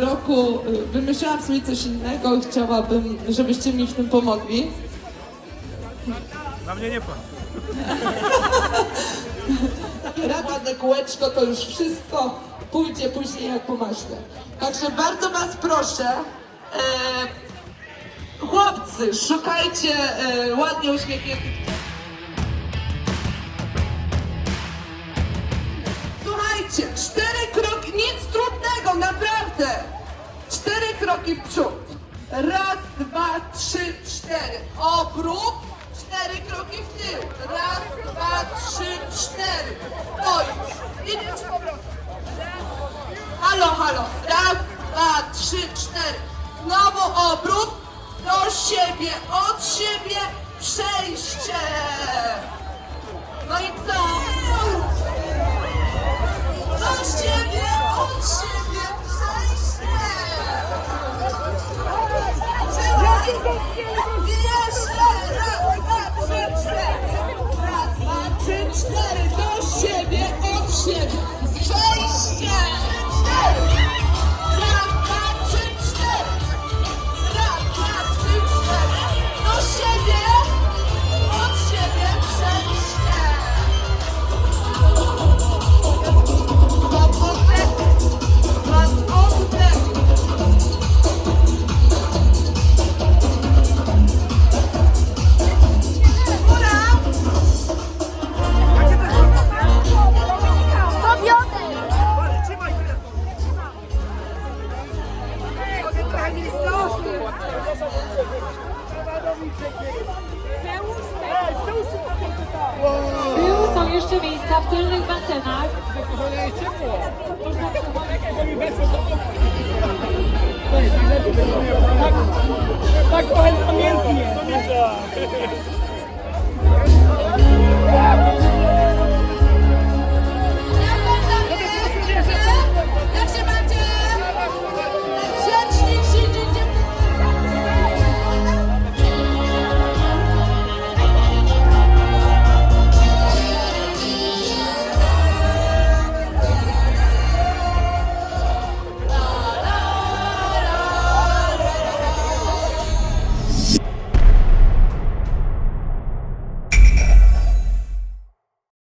roku y, wymyślałam sobie coś innego i chciałabym, żebyście mi w tym pomogli. Na mnie nie płacz. Ładne kółeczko to już wszystko pójdzie później jak po maśle. Także bardzo Was proszę, e, chłopcy, szukajcie e, ładnie uśmiechniętych. Słuchajcie, cztery Kroki w przód. Raz, dwa, trzy, cztery. Obrót. Cztery kroki w tył. Raz, dwa, trzy, cztery. Stoisz. Idziesz z powrotem. Halo, halo. Raz, dwa, trzy, cztery. Znowu obrót. Do siebie. Z tyłu są jeszcze miejsca w tylnych basenach. Można Tak trochę namiętnie. Tak.